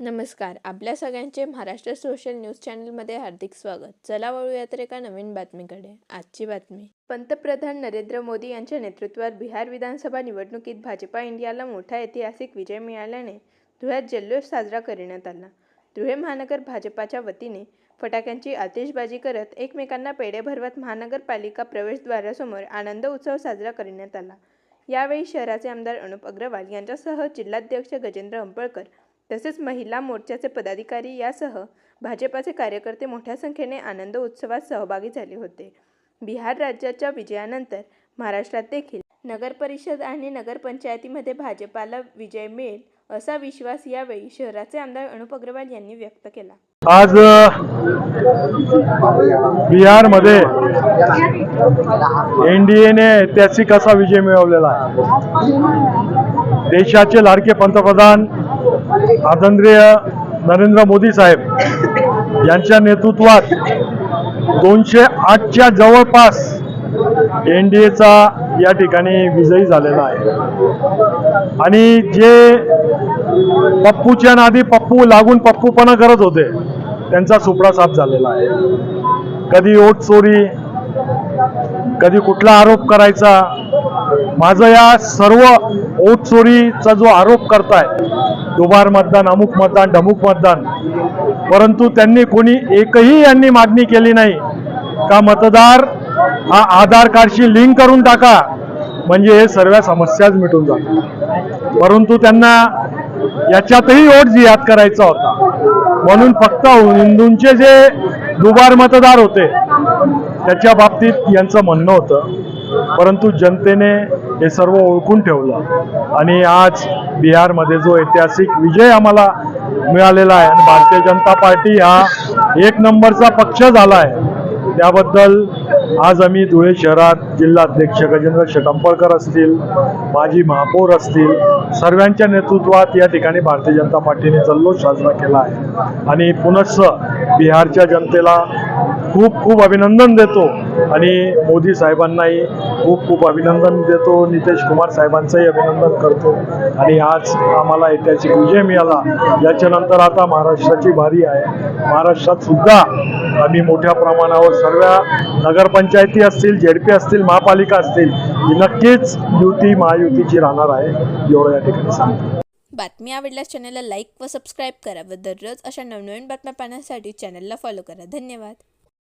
नमस्कार. आपल्या सगळ्यांचे महाराष्ट्र सोशल न्यूज चॅनलमध्ये हार्दिक स्वागत. चला वळूया तर एका नवीन बातमीकडे. आजची बातमी. पंतप्रधान नरेंद्र मोदी यांच्या नेतृत्वात बिहार विधानसभा निवडणुकीत भाजपा इंडियाला मोठा ऐतिहासिक विजय मिळाल्याने धुळ्यात जल्लोष साजरा करण्यात आला. धुळे महानगर भाजपाच्या वतीने फटाक्यांची आतिषबाजी करत एकमेकांना पेढे भरवत महानगरपालिका प्रवेशद्वारासमोर आनंद उत्सव साजरा करण्यात आला. यावेळी शहराचे आमदार अनुप अग्रवाल यांच्यासह जिल्हाध्यक्ष गजेंद्र अंबळकर तसेच महिला मोर्चाचे पदाधिकारी यासह भाजपाचे कार्यकर्ते मोठ्या संख्येने आनंद उत्सवात सहभागी झाले होते. बिहार राज्याच्या विजयानंतर महाराष्ट्रात देखील नगर परिषद आणि नगरपंचायतीमध्ये भाजपाला विजय मिळेल असा विश्वास यावेळी शहराचे आमदार अनुप अग्रवाल यांनी व्यक्त केला. आज बिहारमध्ये एन डी एने ऐतिहासिक असा विजय मिळवलेला आहे. देशाचे लाडके पंतप्रधान आदरणीय नरेंद्र मोदी साहेब यांच्या नेतृत्वात दोनशे आठच्या जवळपास एन डी एचा या ठिकाणी विजयी झालेला आहे. आणि जे पप्पूच्या नादी पप्पू लागून पप्पूपणा करत होते त्यांचा सुपडा साफ झालेला आहे. कधी ओट चोरी कधी कुठला आरोप करायचा माझं या सर्व ओट चोरीचा जो आरोप करताय दुबार मतदान अमुक मतदान ढमुक मतदान परंतु त्यांनी कोणी एकही यांनी मागणी केली नाही का मतदार हा आधार कार्डशी लिंक करून टाका म्हणजे हे सर्व समस्याच मिटून जातात परंतु त्यांना याच्यातही ओट जिहाद करायचा होता. म्हणून फक्त हिंदूंचे जे दुबार मतदार होते त्याच्या बाबतीत यांचं म्हणणं होतं. परंतु जनतेने हे सर्व ओळखून ठेवलं. आणि आज बिहारमध्ये जो ऐतिहासिक विजय आम्हाला मिळालेला आहे आणि भारतीय जनता पार्टी हा एक नंबरचा पक्ष झाला आहे. त्याबद्दल आज आम्ही धुळे शहरात जिल्हाध्यक्ष गजेंद्र शेटंपळकर असतील माजी महापौर असतील सर्वांच्या नेतृत्वात या ठिकाणी भारतीय जनता पार्टीने जल्लोष साजरा केला आहे. आणि पुनश्च बिहारच्या जनतेला खूप खूप अभिनंदन देतो. आणि मोदी साहेबांनाही खूप खूप अभिनंदन देतो. नितेश कुमार साहेबांचंही अभिनंदन करतो. आणि आज आम्हाला ऐतिहासिक विजय मिळाला. याच्यानंतर आता महाराष्ट्राची भारी आहे. महाराष्ट्रात सुद्धा आम्ही मोठ्या प्रमाणावर सर्व नगरपंचायती असतील झेडपी असतील महापालिका असतील ही नक्कीच युती महायुतीची राहणार आहे. एवढं या ठिकाणी सांगतो. बातमी आवडल्यास चॅनलला लाईक व सबस्क्राईब करा व दररोज अशा नवनवीन बातम्या पाहण्यासाठी चॅनलला फॉलो करा. धन्यवाद.